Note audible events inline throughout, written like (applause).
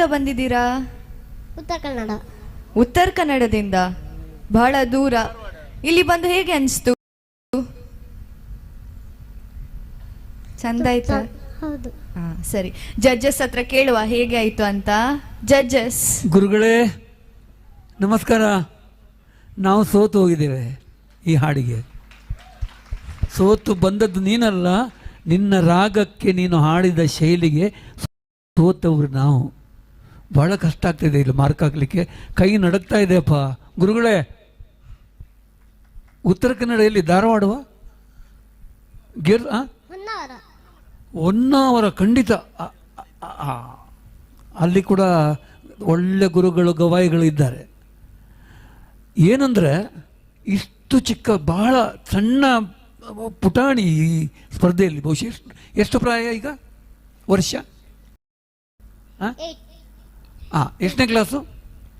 ಎಲ್ಲಿಂದ ಬಂದಿದ್ದೀರಾ? ಉತ್ತರ ಕನ್ನಡ. ಉತ್ತರ ಕನ್ನಡದಿಂದ? ಬಹಳ ದೂರ. ಇಲ್ಲಿ ಬಂದು ಹೇಗೆ ಅನಿಸ್ತು? ಚಂದ ಆಯ್ತಾ? ಹೌದು. ಹಾ ಸರಿ. ಜಡ್ಜಸ್ ಹತ್ರ ಕೇಳುವ ಹೇಗೆ ಆಯ್ತು ಅಂತ. ಜಡ್ಜಸ್. ಗುರುಗಳೇ ನಮಸ್ಕಾರ. ನಾವು ಸೋತು ಹೋಗಿದ್ದೇವೆ ಈ ಹಾಡಿಗೆ. ಸೋತು ಬಂದದ್ದು ನೀನಲ್ಲ ನಿನ್ನ ರಾಗಕ್ಕೆ ನೀನು ಹಾಡಿದ ಶೈಲಿಗೆ ಸೋತವ್ರು ನಾವು. ಬಹಳ ಕಷ್ಟ ಆಗ್ತಿದೆ ಇಲ್ಲಿ ಮಾರ್ಕ್ ಹಾಕ್ಲಿಕ್ಕೆ. ಕೈ ನಡಕ್ತಾ ಇದೆಯಪ್ಪ. ಗುರುಗಳೇ ಉತ್ತರ ಕನ್ನಡದಲ್ಲಿ ಧಾರವಾಡವ ಗಿರ್? ಹೊನ್ನಾವರ. ಖಂಡಿತ. ಅಲ್ಲಿ ಕೂಡ ಒಳ್ಳೆ ಗುರುಗಳು ಗವಾಯಿಗಳು ಇದ್ದಾರೆ. ಏನಂದರೆ ಇಷ್ಟು ಚಿಕ್ಕ ಬಹಳ ಸಣ್ಣ ಪುಟಾಣಿ ಈ ಸ್ಪರ್ಧೆಯಲ್ಲಿ. ಬಹುಶಃ ಎಷ್ಟು ಎಷ್ಟು ಪ್ರಾಯ ಈಗ? ವರ್ಷ? ಹಾಂ ಹಾಂ ಎಷ್ಟನೇ ಕ್ಲಾಸು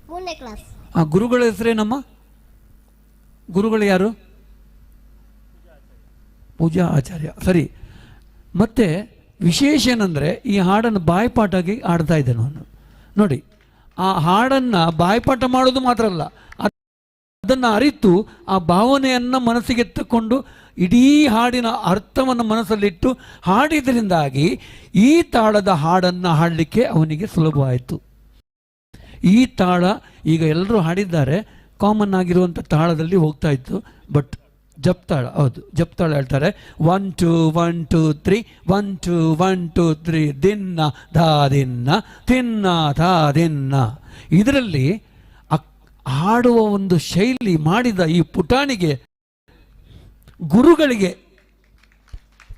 ಮೂರನೇ ಕ್ಲಾಸ್ ಆ ಗುರುಗಳ ಹೆಸರೇನಮ್ಮ ಗುರುಗಳು ಯಾರು? ಪೂಜಾ ಆಚಾರ್ಯ. ಸರಿ. ಮತ್ತೆ ವಿಶೇಷ ಏನಂದರೆ ಈ ಹಾಡನ್ನು ಬಾಯ್ಪಾಟಾಗಿ ಹಾಡ್ತಾ ಇದ್ದೆ ನಾನು. ನೋಡಿ ಆ ಹಾಡನ್ನು ಬಾಯ್ಪಾಠ ಮಾಡೋದು ಮಾತ್ರ ಅಲ್ಲ ಅದನ್ನ ಅದನ್ನು ಅರಿತು ಆ ಭಾವನೆಯನ್ನು ಮನಸ್ಸಿಗೆತ್ತುಕೊಂಡು ಇಡೀ ಹಾಡಿನ ಅರ್ಥವನ್ನು ಮನಸ್ಸಲ್ಲಿಟ್ಟು ಹಾಡಿದ್ರಿಂದಾಗಿ ಈ ತಾಳದ ಹಾಡನ್ನು ಹಾಡಲಿಕ್ಕೆ ಅವನಿಗೆ ಸುಲಭವಾಯಿತು. ಈ ತಾಳ ಈಗ ಎಲ್ಲರೂ ಹಾಡಿದ್ದಾರೆ. ಕಾಮನ್ ಆಗಿರುವಂಥ ತಾಳದಲ್ಲಿ ಹೋಗ್ತಾ ಇತ್ತು. ಬಟ್ ಜಪ್ತಾಳ ಹೌದು ಜಪ್ತಾಳ ಹೇಳ್ತಾರೆ. One two one two three one two one two three ದಿನ್ನ, ಧಾ, ದಿನ್ನ. ತಿನ್ನ, ಧಾ, ದಿನ್ನ. ಇದರಲ್ಲಿ ಹಾಡುವ ಒಂದು ಶೈಲಿ ಮಾಡಿದ ಈ ಪುಟಾಣಿಗೆ ಗುರುಗಳಿಗೆ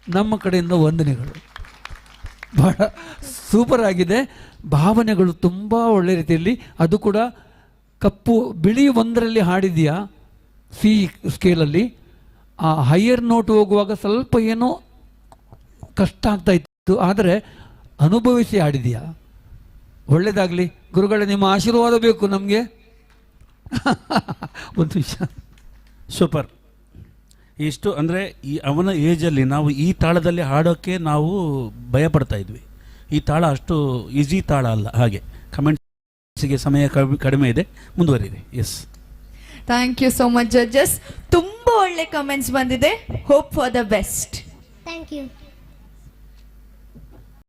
ನಮ್ಮ ಕಡೆಯಿಂದ ವಂದನೆಗಳು. ಬಹಳ ಸೂಪರ್ ಆಗಿದೆ. ಭಾವನೆಗಳು ತುಂಬ ಒಳ್ಳೆ ರೀತಿಯಲ್ಲಿ. ಅದು ಕೂಡ ಕಪ್ಪು, ಬಿಳಿ ಒಂದರಲ್ಲಿ ಹಾಡಿದೆಯಾ? ಸಿ ಸ್ಕೇಲಲ್ಲಿ ಆ ಹೈಯರ್ ನೋಟ್ ಹೋಗುವಾಗ ಸ್ವಲ್ಪ ಏನೋ ಕಷ್ಟ ಆಗ್ತಾ ಇತ್ತು. ಆದರೆ ಅನುಭವಿಸಿ ಹಾಡಿದೆಯಾ? ಒಳ್ಳೆಯದಾಗಲಿ ಗುರುಗಳೇ, ನಿಮ್ಮ ಆಶೀರ್ವಾದ ಬೇಕು ನಮಗೆ. (laughs) ಒಂದು ವಿಷಯ ಸೂಪರ್. ಇಷ್ಟು ಅಂದರೆ ಈ ಅವನ ಏಜಲ್ಲಿ ನಾವು ಈ ತಾಳದಲ್ಲಿ ಹಾಡೋಕ್ಕೆ ನಾವು ಭಯಪಡ್ತಾ ಇದ್ವಿ. ಈ ತಾಳ ಅಷ್ಟು ಈಸಿ ತಾಳ ಅಲ್ಲ. ಹಾಗೆ ಕಮೆಂಟ್ಸಿಗೆ ಸಮಯ ಕಡಿಮೆ- ಕಡಿಮೆ ಇದೆ. ಮುಂದುವರಿದೆ yes thank you so much judges ತುಂಬ ಒಳ್ಳೆ ಕಮೆಂಟ್ಸ್ ಬಂದಿದೆ. Hope for the best thank you